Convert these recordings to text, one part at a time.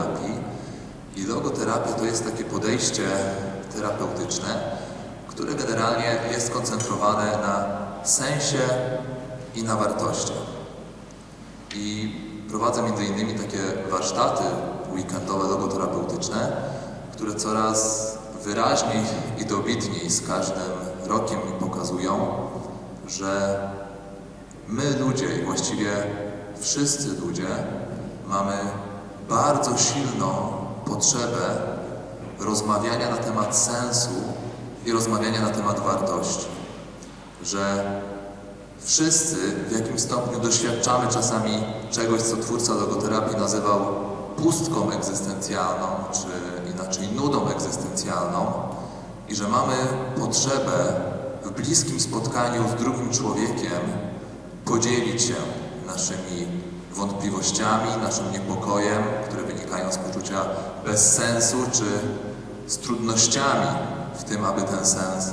logoterapii i logoterapia to jest takie podejście terapeutyczne, które generalnie jest skoncentrowane na sensie i na wartościach. I prowadzę między innymi takie warsztaty weekendowe logoterapeutyczne, które coraz wyraźniej i dobitniej z każdym rokiem mi pokazują, że my ludzie i właściwie wszyscy ludzie mamy bardzo silną potrzebę rozmawiania na temat sensu i rozmawiania na temat wartości. Że wszyscy w jakimś stopniu doświadczamy czasami czegoś, co twórca logoterapii nazywał pustką egzystencjalną, czy inaczej nudą egzystencjalną, i że mamy potrzebę w bliskim spotkaniu z drugim człowiekiem podzielić się naszymi wątpliwościami, naszym niepokojem, które wynikają z poczucia bezsensu, czy z trudnościami w tym, aby ten sens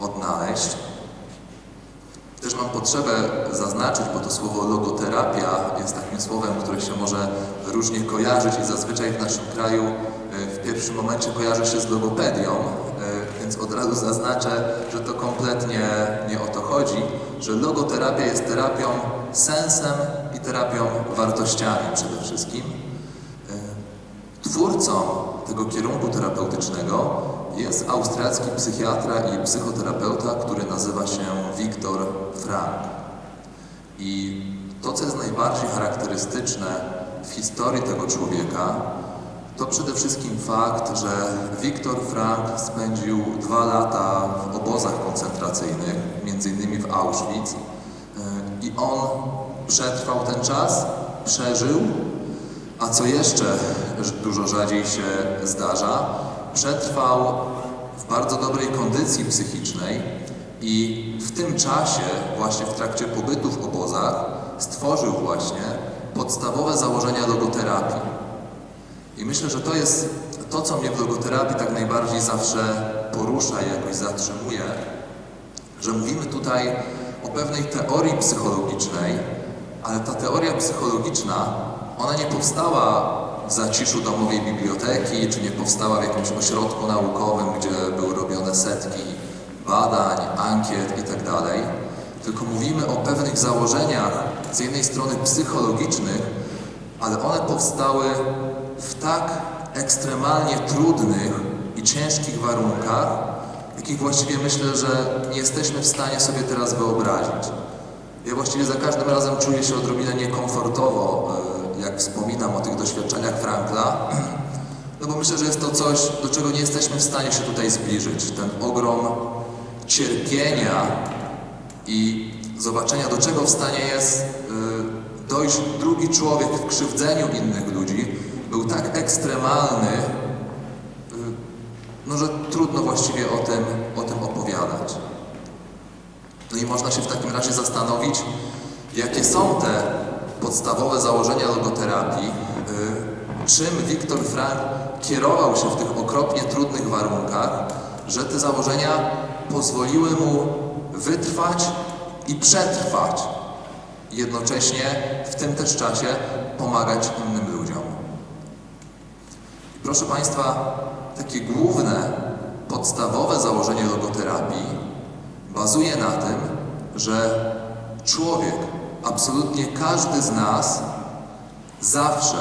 odnaleźć. Też mam potrzebę zaznaczyć, bo to słowo logoterapia jest takim słowem, które się może różnie kojarzyć i zazwyczaj w naszym kraju e, w pierwszym momencie kojarzy się z logopedią, e, więc od razu zaznaczę, że to kompletnie nie o to chodzi, że logoterapia jest terapią sensem terapią wartościami przede wszystkim. E, Twórcą tego kierunku terapeutycznego jest austriacki psychiatra i psychoterapeuta, który nazywa się Viktor Frank. I to, co jest najbardziej charakterystyczne w historii tego człowieka, to przede wszystkim fakt, że Viktor Frank spędził dwa lata w obozach koncentracyjnych, między innymi w Auschwitz. Yy, I on przetrwał ten czas, przeżył, a co jeszcze dużo rzadziej się zdarza, przetrwał w bardzo dobrej kondycji psychicznej i w tym czasie, właśnie w trakcie pobytu w obozach, stworzył właśnie podstawowe założenia logoterapii. I myślę, że to jest to, co mnie w logoterapii tak najbardziej zawsze porusza i jakoś zatrzymuje, że mówimy tutaj o pewnej teorii psychologicznej, ale ta teoria psychologiczna, ona nie powstała w zaciszu domowej biblioteki, czy nie powstała w jakimś ośrodku naukowym, gdzie były robione setki badań, ankiet itd. Tylko mówimy o pewnych założeniach, z jednej strony psychologicznych, ale one powstały w tak ekstremalnie trudnych i ciężkich warunkach, jakich właściwie myślę, że nie jesteśmy w stanie sobie teraz wyobrazić. Ja właściwie za każdym razem czuję się odrobinę niekomfortowo, e, jak wspominam o tych doświadczeniach Frankla, no bo myślę, że jest to coś, do czego nie jesteśmy w stanie się tutaj zbliżyć. Ten ogrom cierpienia i zobaczenia, do czego w stanie jest y, dojść drugi człowiek w krzywdzeniu innych ludzi, był tak ekstremalny, y, no że trudno właściwie o tym, o tym opowiadać. No i można się w takim razie zastanowić, jakie są te podstawowe założenia logoterapii, y, czym Viktor Frank kierował się w tych okropnie trudnych warunkach, że te założenia pozwoliły mu wytrwać i przetrwać. Jednocześnie w tym też czasie pomagać innym ludziom. I proszę Państwa, takie główne, podstawowe założenie logoterapii bazuje na tym, że człowiek, absolutnie każdy z nas, zawsze,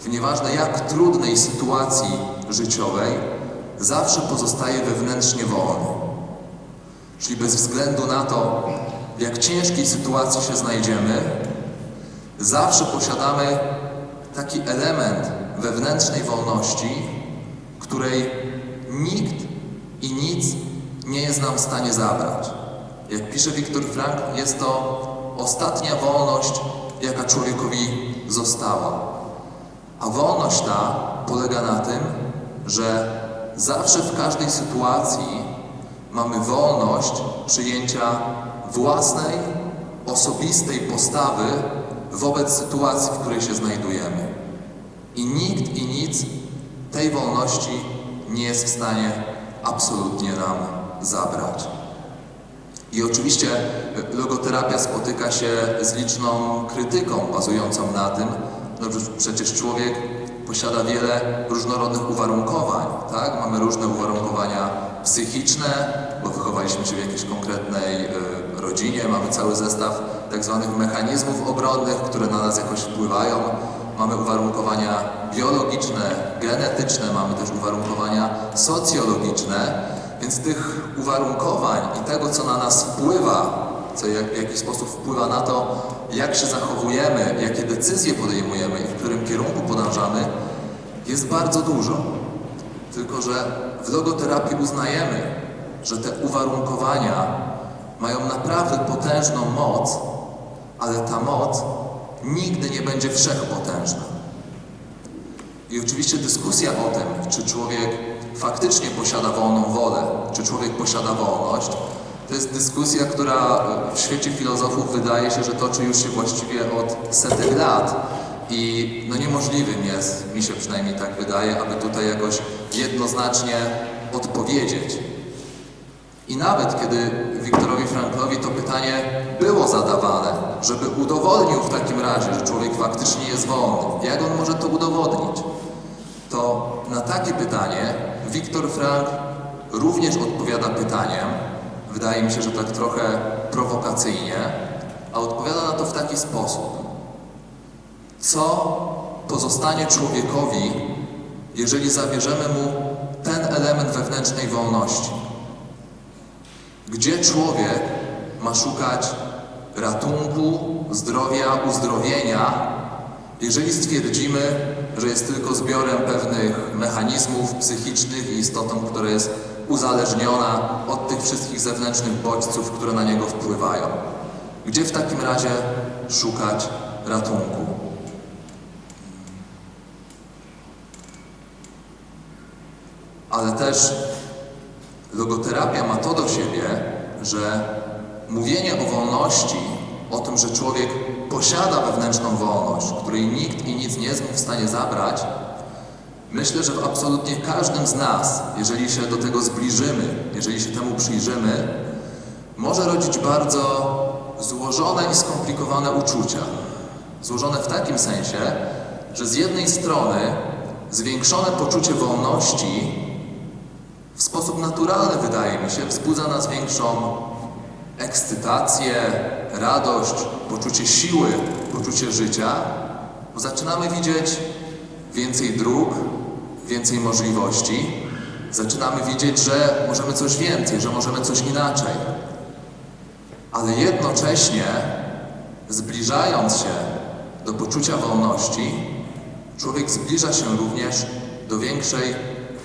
w nieważne jak trudnej sytuacji życiowej, zawsze pozostaje wewnętrznie wolny. Czyli bez względu na to, w jak ciężkiej sytuacji się znajdziemy, zawsze posiadamy taki element wewnętrznej wolności, której nikt i nic nie jest nam w stanie zabrać. Jak pisze Viktor Frank, jest to ostatnia wolność, jaka człowiekowi została. A wolność ta polega na tym, że zawsze w każdej sytuacji mamy wolność przyjęcia własnej, osobistej postawy wobec sytuacji, w której się znajdujemy. I nikt i nic tej wolności nie jest w stanie absolutnie nam zabrać. I oczywiście logoterapia spotyka się z liczną krytyką bazującą na tym, no, przecież człowiek posiada wiele różnorodnych uwarunkowań, tak? Mamy różne uwarunkowania psychiczne, bo wychowaliśmy się w jakiejś konkretnej e, rodzinie, mamy cały zestaw tak zwanych mechanizmów obronnych, które na nas jakoś wpływają. Mamy uwarunkowania biologiczne, genetyczne, mamy też uwarunkowania socjologiczne, więc tych uwarunkowań i tego, co na nas wpływa, co w jakiś sposób wpływa na to, jak się zachowujemy, jakie decyzje podejmujemy i w którym kierunku podążamy, jest bardzo dużo. Tylko, że w logoterapii uznajemy, że te uwarunkowania mają naprawdę potężną moc, ale ta moc nigdy nie będzie wszechpotężna. I oczywiście dyskusja o tym, czy człowiek faktycznie posiada wolną wolę, czy człowiek posiada wolność, to jest dyskusja, która w świecie filozofów wydaje się, że toczy już się właściwie od setek lat. I no niemożliwym jest, mi się przynajmniej tak wydaje, aby tutaj jakoś jednoznacznie odpowiedzieć. I nawet kiedy Wiktorowi Franklowi to pytanie było zadawane, żeby udowodnił w takim razie, że człowiek faktycznie jest wolny, jak on może to udowodnić, to na takie pytanie Wiktor Frank również odpowiada pytaniem, wydaje mi się, że tak trochę prowokacyjnie, a odpowiada na to w taki sposób. Co pozostanie człowiekowi, jeżeli zabierzemy mu ten element wewnętrznej wolności? Gdzie człowiek ma szukać ratunku, zdrowia, uzdrowienia, jeżeli stwierdzimy, że jest tylko zbiorem pewnych mechanizmów psychicznych i istotą, która jest uzależniona od tych wszystkich zewnętrznych bodźców, które na niego wpływają. Gdzie w takim razie szukać ratunku? Ale też logoterapia ma to do siebie, że mówienie o wolności, o tym, że człowiek posiada wewnętrzną wolność, której nikt i nic nie jest mu w stanie zabrać, myślę, że w absolutnie każdym z nas, jeżeli się do tego zbliżymy, jeżeli się temu przyjrzymy, może rodzić bardzo złożone i skomplikowane uczucia. Złożone w takim sensie, że z jednej strony zwiększone poczucie wolności w sposób naturalny, wydaje mi się, wzbudza nas większą ekscytację, radość, poczucie siły, poczucie życia, bo zaczynamy widzieć więcej dróg, więcej możliwości. Zaczynamy widzieć, że możemy coś więcej, że możemy coś inaczej. Ale jednocześnie, zbliżając się do poczucia wolności, człowiek zbliża się również do większej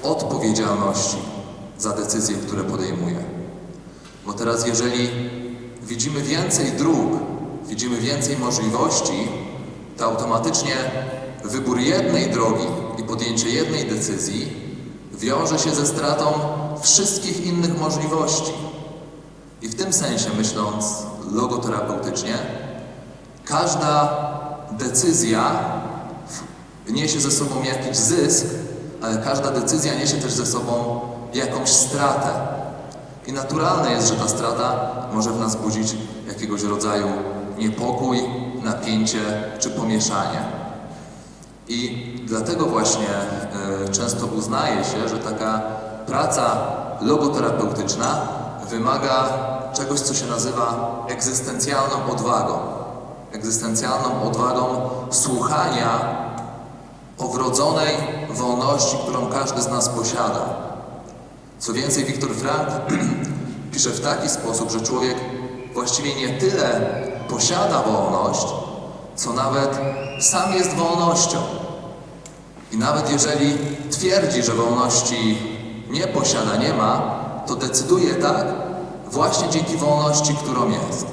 odpowiedzialności za decyzje, które podejmuje. Bo teraz, jeżeli widzimy więcej dróg, widzimy więcej możliwości, to automatycznie wybór jednej drogi i podjęcie jednej decyzji wiąże się ze stratą wszystkich innych możliwości. I w tym sensie, myśląc logoterapeutycznie, każda decyzja niesie ze sobą jakiś zysk, ale każda decyzja niesie też ze sobą jakąś stratę. I naturalne jest, że ta strata może w nas budzić jakiegoś rodzaju niepokój, napięcie czy pomieszanie. I dlatego właśnie y, często uznaje się, że taka praca logoterapeutyczna wymaga czegoś, co się nazywa egzystencjalną odwagą. Egzystencjalną odwagą słuchania o wrodzonej wolności, którą każdy z nas posiada. Co więcej, Wiktor Frank pisze w taki sposób, że człowiek właściwie nie tyle posiada wolność, co nawet sam jest wolnością. I nawet jeżeli twierdzi, że wolności nie posiada, nie ma, to decyduje tak właśnie dzięki wolności, którą jest.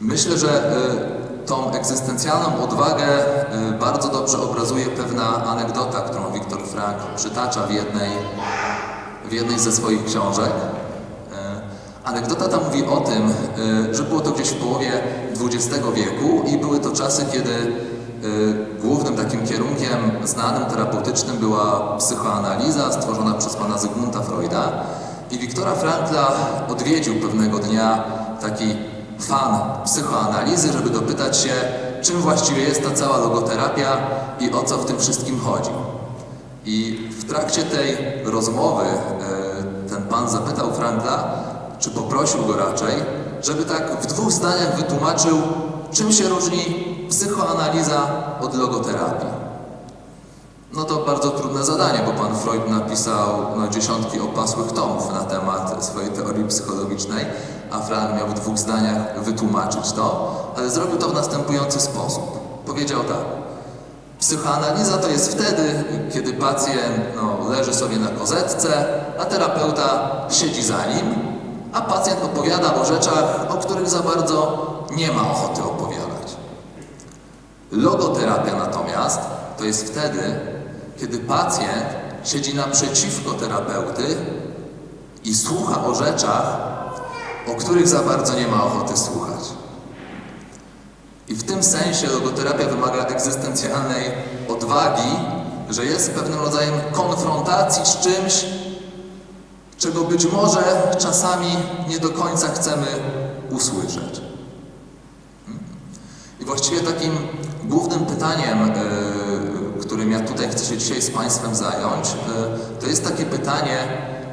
Myślę, że y, tą egzystencjalną odwagę y, bardzo dobrze obrazuje pewna anegdota, którą Wiktor Frank przytacza w jednej w jednej ze swoich książek. E, Anegdota ta mówi o tym, e, że było to gdzieś w połowie XX wieku i były to czasy, kiedy e, głównym takim kierunkiem znanym, terapeutycznym była psychoanaliza stworzona przez pana Zygmunta Freuda. I Wiktora Frankla odwiedził pewnego dnia taki fan psychoanalizy, żeby dopytać się, czym właściwie jest ta cała logoterapia i o co w tym wszystkim chodzi. I w trakcie tej rozmowy e, ten pan zapytał Frankla, czy poprosił go raczej, żeby tak w dwóch zdaniach wytłumaczył, czym się różni psychoanaliza od logoterapii. No to bardzo trudne zadanie, bo pan Freud napisał no, dziesiątki opasłych tomów na temat swojej teorii psychologicznej, a Frank miał w dwóch zdaniach wytłumaczyć to, ale zrobił to w następujący sposób. Powiedział tak. Psychoanaliza to jest wtedy, kiedy pacjent no, leży sobie na kozetce, a terapeuta siedzi za nim, a pacjent opowiada o rzeczach, o których za bardzo nie ma ochoty opowiadać. Logoterapia natomiast to jest wtedy, kiedy pacjent siedzi naprzeciwko terapeuty i słucha o rzeczach, o których za bardzo nie ma ochoty słuchać. I w tym sensie logoterapia wymaga egzystencjalnej odwagi, że jest pewnym rodzajem konfrontacji z czymś, czego być może czasami nie do końca chcemy usłyszeć. I właściwie takim głównym pytaniem, y, którym ja tutaj chcę się dzisiaj z Państwem zająć, y, to jest takie pytanie,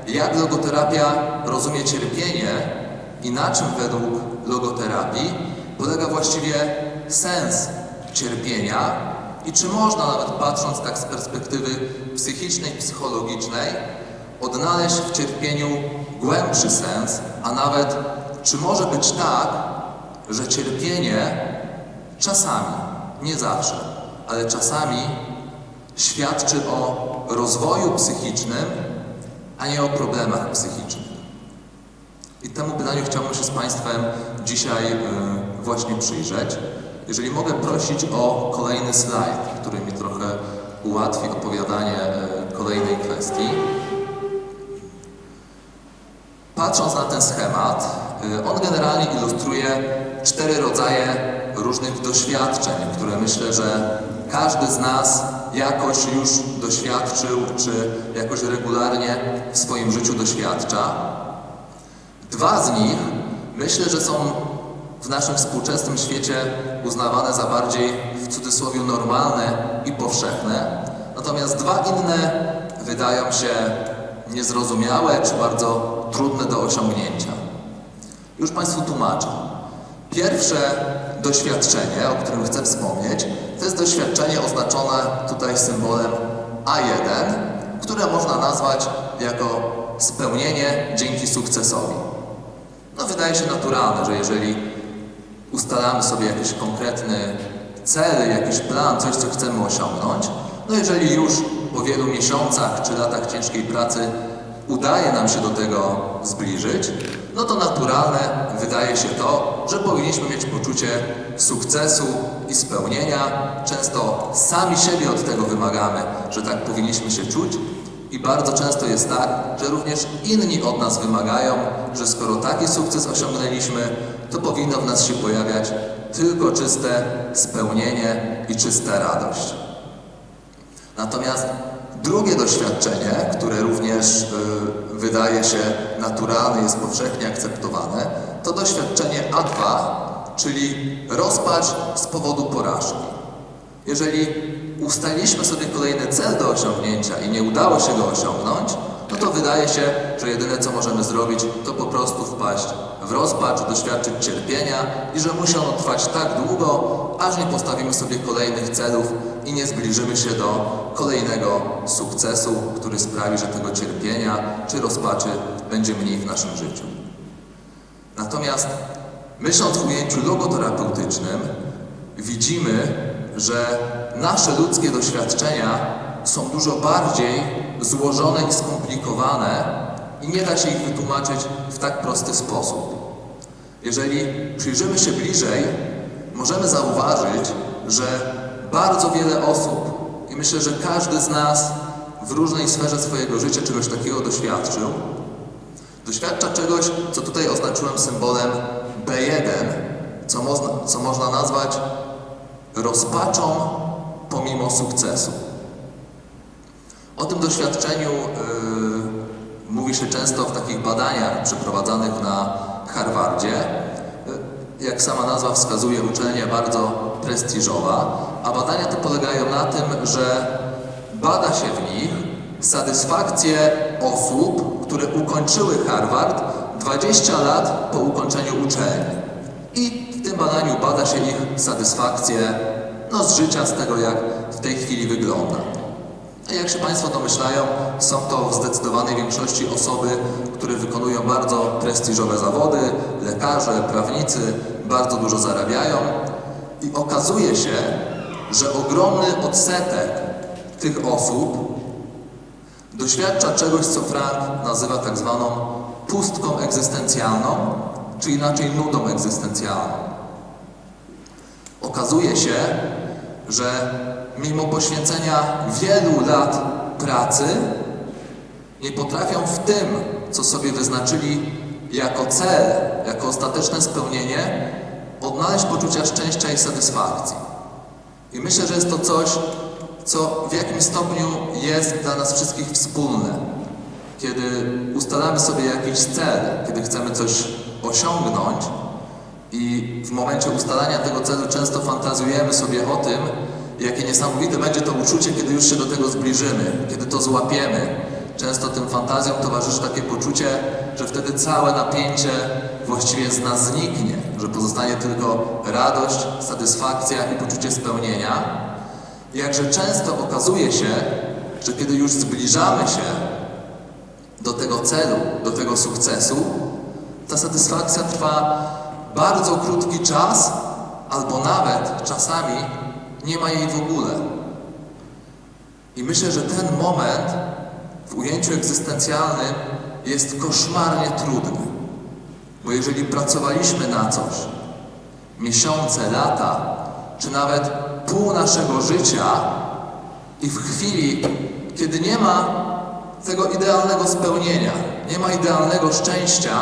jak logoterapia rozumie cierpienie i na czym według logoterapii polega właściwie sens cierpienia i czy można nawet patrząc tak z perspektywy psychicznej, psychologicznej, odnaleźć w cierpieniu głębszy sens, a nawet czy może być tak, że cierpienie czasami, nie zawsze, ale czasami świadczy o rozwoju psychicznym, a nie o problemach psychicznych. I temu pytaniu chciałbym się z Państwem dzisiaj y, właśnie przyjrzeć. Jeżeli mogę prosić o kolejny slajd, który mi trochę ułatwi opowiadanie y, kolejnej kwestii. Patrząc na ten schemat, y, on generalnie ilustruje cztery rodzaje różnych doświadczeń, które myślę, że każdy z nas jakoś już doświadczył, czy jakoś regularnie w swoim życiu doświadcza. Dwa z nich myślę, że są w naszym współczesnym świecie uznawane za bardziej w cudzysłowie normalne i powszechne, natomiast dwa inne wydają się niezrozumiałe czy bardzo trudne do osiągnięcia. Już Państwu tłumaczę. Pierwsze doświadczenie, o którym chcę wspomnieć, to jest doświadczenie oznaczone tutaj symbolem A1, które można nazwać jako spełnienie dzięki sukcesowi. No wydaje się naturalne, że jeżeli ustalamy sobie jakiś konkretny cel, jakiś plan, coś, co chcemy osiągnąć, no jeżeli już po wielu miesiącach czy latach ciężkiej pracy udaje nam się do tego zbliżyć, no to naturalne wydaje się to, że powinniśmy mieć poczucie sukcesu i spełnienia. Często sami siebie od tego wymagamy, że tak powinniśmy się czuć. I bardzo często jest tak, że również inni od nas wymagają, że skoro taki sukces osiągnęliśmy, to powinno w nas się pojawiać tylko czyste spełnienie i czysta radość. Natomiast drugie doświadczenie, które również y, wydaje się naturalne, jest powszechnie akceptowane, to doświadczenie A2, czyli rozpacz z powodu porażki. Jeżeli ustaliliśmy sobie kolejny cel do osiągnięcia i nie udało się go osiągnąć, to wydaje się, że jedyne co możemy zrobić, to po prostu wpaść w rozpacz, doświadczyć cierpienia i że musi ono trwać tak długo, aż nie postawimy sobie kolejnych celów i nie zbliżymy się do kolejnego sukcesu, który sprawi, że tego cierpienia czy rozpaczy będzie mniej w naszym życiu. Natomiast myśląc w ujęciu logoterapeutycznym, widzimy, że nasze ludzkie doświadczenia są dużo bardziej złożone i skomplikowane i nie da się ich wytłumaczyć w tak prosty sposób. Jeżeli przyjrzymy się bliżej, możemy zauważyć, że bardzo wiele osób, i myślę, że każdy z nas w różnej sferze swojego życia czegoś takiego doświadczył, doświadcza czegoś, co tutaj oznaczyłem symbolem B1, co, można, co można nazwać rozpaczą pomimo sukcesu. O tym doświadczeniu yy, mówi się często w takich badaniach przeprowadzanych na Harvardzie. Yy, Jak sama nazwa wskazuje, uczelnia bardzo prestiżowa, a badania te polegają na tym, że bada się w nich satysfakcję osób, które ukończyły Harvard 20 lat po ukończeniu uczelni. I w tym badaniu bada się ich satysfakcję no, z życia, z tego jak w tej chwili wygląda. Jak się Państwo domyślają, są to w zdecydowanej większości osoby, które wykonują bardzo prestiżowe zawody, lekarze, prawnicy, bardzo dużo zarabiają i okazuje się, że ogromny odsetek tych osób doświadcza czegoś, co Frank nazywa tak zwaną pustką egzystencjalną, czy inaczej nudą egzystencjalną. Okazuje się, że mimo poświęcenia wielu lat pracy, nie potrafią w tym, co sobie wyznaczyli jako cel, jako ostateczne spełnienie, odnaleźć poczucia szczęścia i satysfakcji. I myślę, że jest to coś, co w jakimś stopniu jest dla nas wszystkich wspólne. Kiedy ustalamy sobie jakiś cel, kiedy chcemy coś osiągnąć i w momencie ustalania tego celu często fantazjujemy sobie o tym, jakie niesamowite będzie to uczucie, kiedy już się do tego zbliżymy, kiedy to złapiemy. Często tym fantazjom towarzyszy takie poczucie, że wtedy całe napięcie właściwie z nas zniknie, że pozostanie tylko radość, satysfakcja i poczucie spełnienia. Jakże często okazuje się, że kiedy już zbliżamy się do tego celu, do tego sukcesu, ta satysfakcja trwa bardzo krótki czas, albo nawet czasami nie ma jej w ogóle. I myślę, że ten moment w ujęciu egzystencjalnym jest koszmarnie trudny. Bo jeżeli pracowaliśmy na coś miesiące, lata, czy nawet pół naszego życia i w chwili, kiedy nie ma tego idealnego spełnienia, nie ma idealnego szczęścia,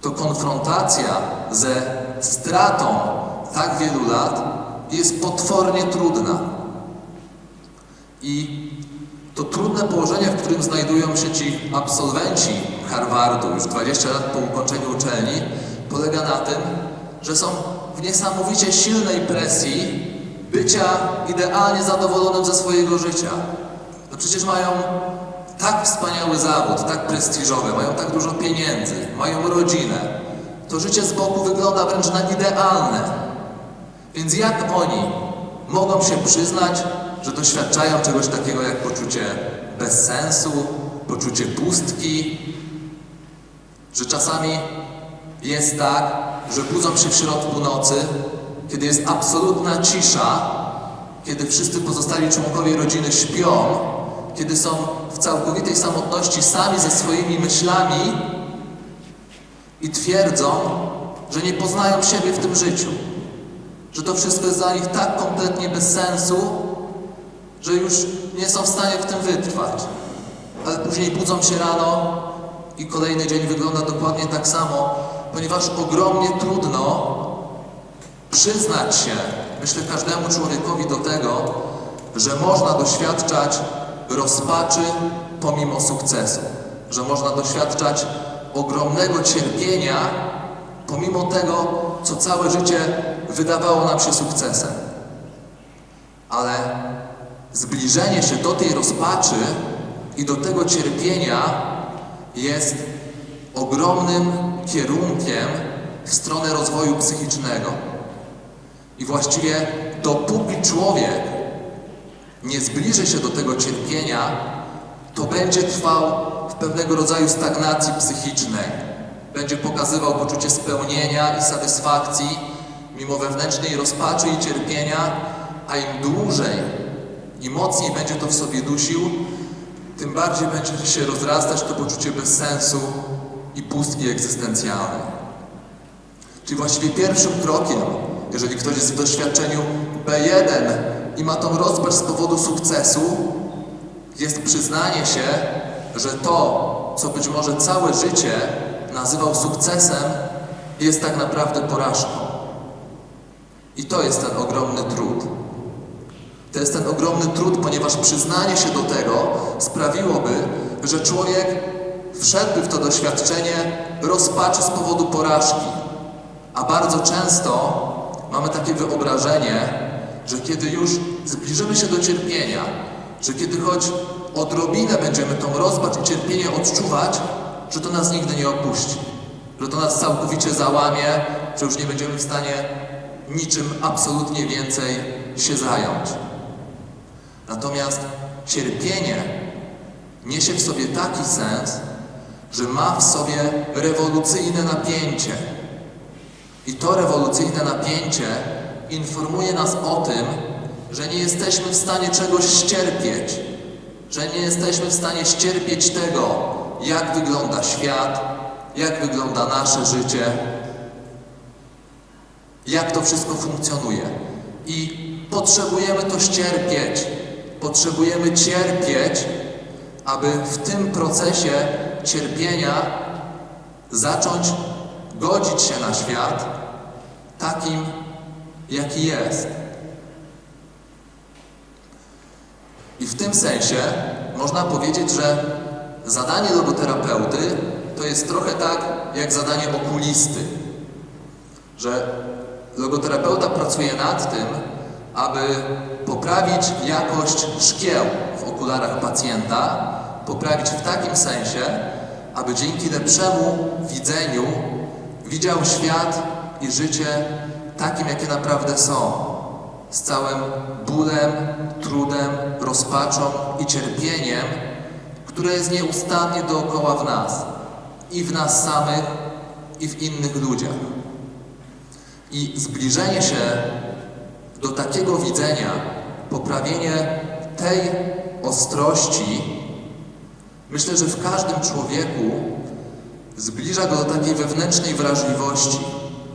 to konfrontacja ze stratą tak wielu lat jest potwornie trudna. I to trudne położenie, w którym znajdują się ci absolwenci Harvardu już 20 lat po ukończeniu uczelni, polega na tym, że są w niesamowicie silnej presji bycia idealnie zadowolonym ze swojego życia. No przecież mają tak wspaniały zawód, tak prestiżowy, mają tak dużo pieniędzy, mają rodzinę. To życie z boku wygląda wręcz na idealne. Więc jak oni mogą się przyznać, że doświadczają czegoś takiego jak poczucie bezsensu, poczucie pustki, że czasami jest tak, że budzą się w środku nocy, kiedy jest absolutna cisza, kiedy wszyscy pozostali członkowie rodziny śpią, kiedy są w całkowitej samotności sami ze swoimi myślami i twierdzą, że nie poznają siebie w tym życiu, że to wszystko jest dla nich tak kompletnie bez sensu, że już nie są w stanie w tym wytrwać. Ale później budzą się rano i kolejny dzień wygląda dokładnie tak samo, ponieważ ogromnie trudno przyznać się, myślę, każdemu człowiekowi do tego, że można doświadczać rozpaczy pomimo sukcesu, że można doświadczać ogromnego cierpienia pomimo tego, co całe życie wydawało nam się sukcesem. Ale zbliżenie się do tej rozpaczy i do tego cierpienia jest ogromnym kierunkiem w stronę rozwoju psychicznego. I właściwie dopóki człowiek nie zbliży się do tego cierpienia, to będzie trwał w pewnego rodzaju stagnacji psychicznej. Będzie pokazywał poczucie spełnienia i satysfakcji mimo wewnętrznej rozpaczy i cierpienia, a im dłużej i mocniej będzie to w sobie dusił, tym bardziej będzie się rozrastać to poczucie bezsensu i pustki egzystencjalnej. Czyli właściwie pierwszym krokiem, jeżeli ktoś jest w doświadczeniu B1 i ma tą rozpacz z powodu sukcesu, jest przyznanie się, że to, co być może całe życie nazywał sukcesem, jest tak naprawdę porażką. I to jest ten ogromny trud. To jest ten ogromny trud, ponieważ przyznanie się do tego sprawiłoby, że człowiek wszedłby w to doświadczenie rozpaczy z powodu porażki. A bardzo często mamy takie wyobrażenie, że kiedy już zbliżymy się do cierpienia, że kiedy choć odrobinę będziemy tą rozpacz i cierpienie odczuwać, że to nas nigdy nie opuści, że to nas całkowicie załamie, że już nie będziemy w stanie niczym absolutnie więcej się zająć. Natomiast cierpienie niesie w sobie taki sens, że ma w sobie rewolucyjne napięcie. I to rewolucyjne napięcie informuje nas o tym, że nie jesteśmy w stanie czegoś ścierpieć, że nie jesteśmy w stanie ścierpieć tego, jak wygląda świat, jak wygląda nasze życie, jak to wszystko funkcjonuje. I potrzebujemy to ścierpieć. Potrzebujemy cierpieć, aby w tym procesie cierpienia zacząć godzić się na świat takim, jaki jest. I w tym sensie można powiedzieć, że zadanie logoterapeuty to jest trochę tak jak zadanie okulisty, że logoterapeuta pracuje nad tym, aby poprawić jakość szkieł w okularach pacjenta, poprawić w takim sensie, aby dzięki lepszemu widzeniu widział świat i życie takim, jakie naprawdę są. Z całym bólem, trudem, rozpaczą i cierpieniem, które jest nieustannie dookoła w nas. I w nas samych, i w innych ludziach. I zbliżenie się do takiego widzenia, poprawienie tej ostrości, myślę, że w każdym człowieku zbliża go do takiej wewnętrznej wrażliwości,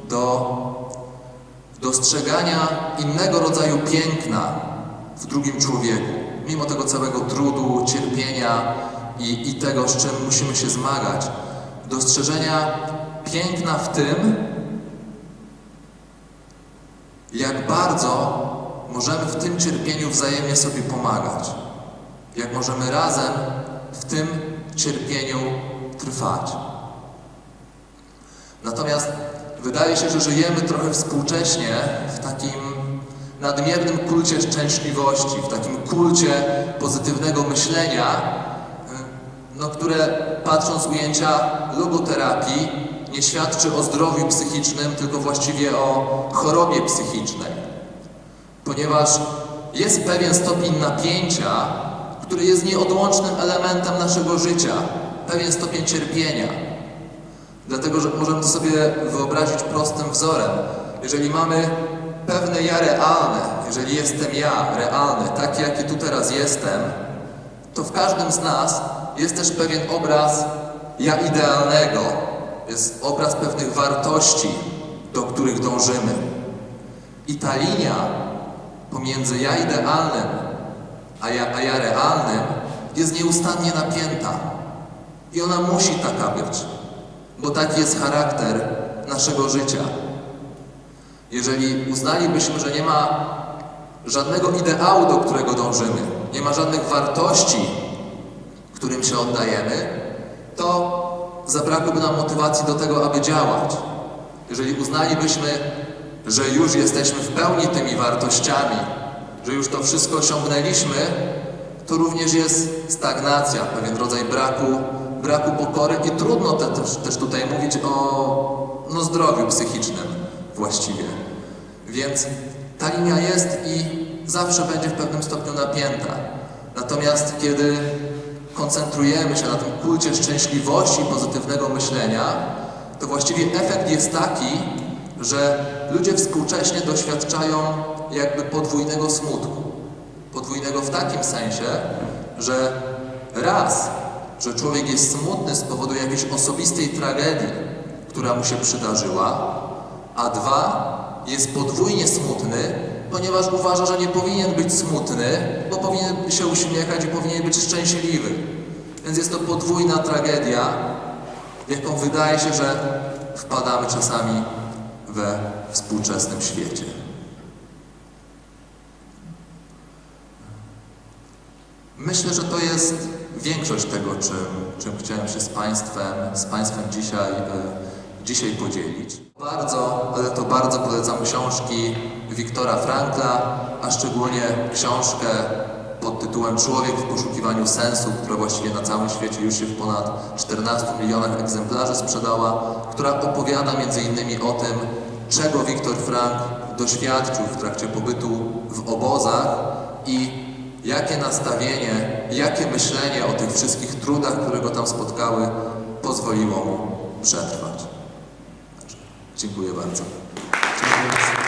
do dostrzegania innego rodzaju piękna w drugim człowieku, mimo tego całego trudu, cierpienia i, i tego, z czym musimy się zmagać. Dostrzeżenia piękna w tym, jak bardzo możemy w tym cierpieniu wzajemnie sobie pomagać. Jak możemy razem w tym cierpieniu trwać. Natomiast wydaje się, że żyjemy trochę współcześnie w takim nadmiernym kulcie szczęśliwości, w takim kulcie pozytywnego myślenia, no, które patrząc z ujęcia logoterapii nie świadczy o zdrowiu psychicznym, tylko właściwie o chorobie psychicznej. Ponieważ jest pewien stopień napięcia, który jest nieodłącznym elementem naszego życia, pewien stopień cierpienia. Dlatego, że możemy to sobie wyobrazić prostym wzorem. Jeżeli mamy pewne ja realne, jeżeli jestem ja realny, taki jaki tu teraz jestem, to w każdym z nas jest też pewien obraz ja idealnego, jest obraz pewnych wartości, do których dążymy. I ta linia pomiędzy ja idealnym a ja, a ja realnym jest nieustannie napięta. I ona musi taka być, bo taki jest charakter naszego życia. Jeżeli uznalibyśmy, że nie ma żadnego ideału, do którego dążymy, nie ma żadnych wartości, którym się oddajemy, to zabrakłoby nam motywacji do tego, aby działać. Jeżeli uznalibyśmy, że już jesteśmy w pełni tymi wartościami, że już to wszystko osiągnęliśmy, to również jest stagnacja, pewien rodzaj braku, braku pokory i trudno te, też, też tutaj mówić o no, zdrowiu psychicznym właściwie. Więc ta linia jest i zawsze będzie w pewnym stopniu napięta. Natomiast kiedy koncentrujemy się na tym kulcie szczęśliwości i pozytywnego myślenia, to właściwie efekt jest taki, że ludzie współcześnie doświadczają jakby podwójnego smutku. Podwójnego w takim sensie, że raz, że człowiek jest smutny z powodu jakiejś osobistej tragedii, która mu się przydarzyła, a dwa, jest podwójnie smutny, ponieważ uważa, że nie powinien być smutny, bo powinien się uśmiechać i powinien być szczęśliwy. Więc jest to podwójna tragedia, w jaką wydaje się, że wpadamy czasami we współczesnym świecie. Myślę, że to jest większość tego, czym, czym chciałem się z Państwem, z Państwem dzisiaj, e, dzisiaj podzielić. Bardzo, ale to bardzo polecam książki Wiktora Frankla, a szczególnie książkę pod tytułem Człowiek w poszukiwaniu sensu, która właściwie na całym świecie już się w ponad 14 milionach egzemplarzy sprzedała, która opowiada między innymi o tym, czego Wiktor Frank doświadczył w trakcie pobytu w obozach i jakie nastawienie, jakie myślenie o tych wszystkich trudach, które go tam spotkały, pozwoliło mu przetrwać. Dziękuję bardzo. Dziękuję.